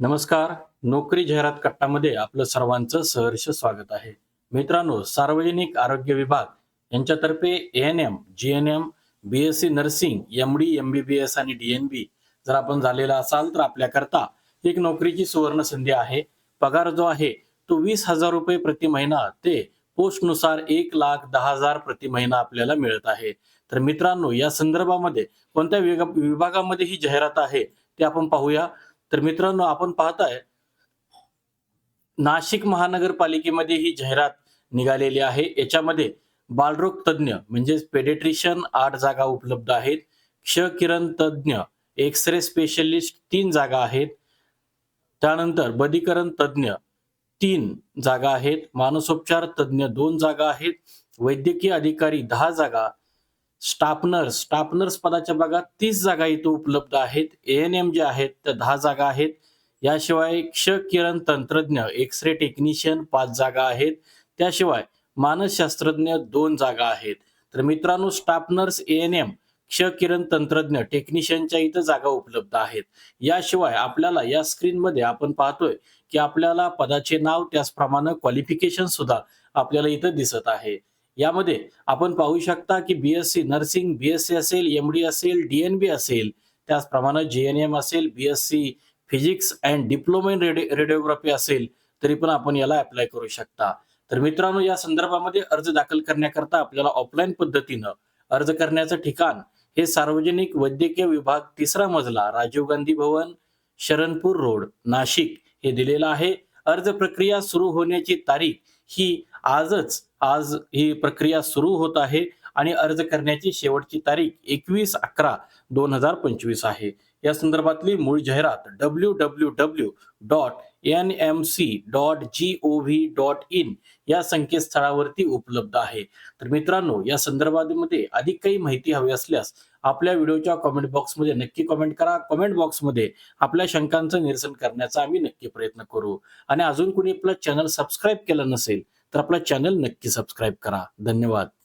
नमस्कार. नोकरी जाहिरात कट्टामध्ये आपलं सर्वांचं सहर्ष स्वागत आहे. मित्रांनो सार्वजनिक आरोग्य विभाग यांच्यातर्फे N M G N M B S C nursing M D M B B S आणि डी एन बी जर आपण झालेला असाल तर आपल्याकरता एक नोकरीची सुवर्ण संधी आहे. पगार जो आहे तो वीस हजार रुपये प्रति महिना ते पोस्टनुसार एक लाख दहा हजार प्रति महिना आपल्याला मिळत आहे. तर मित्रांनो या संदर्भामध्ये कोणत्या विभागामध्ये ही जाहिरात आहे ते आपण पाहूया. तर मित्रांनो आपण पाहताय नाशिक महानगरपालिकेमध्ये ही जाहिरात निघालेली आहे. याच्यामध्ये बालरोग तज्ज्ञ म्हणजेच पेडेट्रिशियन आठ जागा उपलब्ध आहेत. क्षकिरण तज्ज्ञ एक्स रे स्पेशलिस्ट तीन जागा आहेत. त्यानंतर बदीकरण तज्ज्ञ तीन जागा आहेत. मानसोपचार तज्ज्ञ दोन जागा आहेत. वैद्यकीय अधिकारी दहा जागा स्टाफ नर्स पदाच्या भागात तीस जागा इथं उपलब्ध आहेत. ए एन एम जे आहेत त्या दहा जागा आहेत. याशिवाय क्ष किरण तंत्रज्ञ एक्स रे टेक्निशियन पाच जागा आहेत. त्याशिवाय मानसशास्त्रज्ञ दोन जागा आहेत. तर मित्रांनो स्टाफनर्स ए एन एम क्ष किरण तंत्रज्ञ टेक्निशियनच्या इथं जागा उपलब्ध आहेत. याशिवाय आपल्याला या स्क्रीनमध्ये आपण पाहतोय की आपल्याला पदाचे नाव त्याचप्रमाणे क्वालिफिकेशन सुद्धा आपल्याला इथं दिसत आहे. यामध्ये आपण पाहू शकता की B S C nursing B S C असेल एम डी असेल डी एन बी असेल त्याचप्रमाणे जी एन एम असेल B S C physics and diploma in radiography असेल तरी पण आपण याला अप्लाय करू शकता. तर मित्रांनो या संदर्भामध्ये अर्ज दाखल करण्याकरता आपल्याला ऑफलाईन पद्धतीनं अर्ज करण्याचं ठिकाण हे सार्वजनिक वैद्यकीय विभाग तिसरा मजला राजीव गांधी भवन शरणपूर रोड नाशिक हे दिलेलं आहे. अर्ज प्रक्रिया सुरू होण्याची तारीख ही आजच आज ही प्रक्रिया सुरू होत आहे आणि अर्ज करण्याची शेवटची तारीख एकवीस अकरा दोन हजार पंचवीस आहे. या संदर्भातली मूळ जाहिरात W W W dot N M C dot G O V dot in या संकेतस्थळावरती उपलब्ध आहे. तर मित्रांनो या संदर्भामध्ये अधिक काही माहिती हवी असल्यास आपल्या व्हिडिओच्या कॉमेंट बॉक्समध्ये नक्की कमेंट करा. कमेंट बॉक्समध्ये आपल्या शंकांचं निरसन करण्याचा आम्ही नक्की प्रयत्न करू. आणि अजून कुणी आपलं चॅनल सबस्क्राईब केलं नसेल तर आपला चॅनल नक्की सबस्क्राईब करा. धन्यवाद.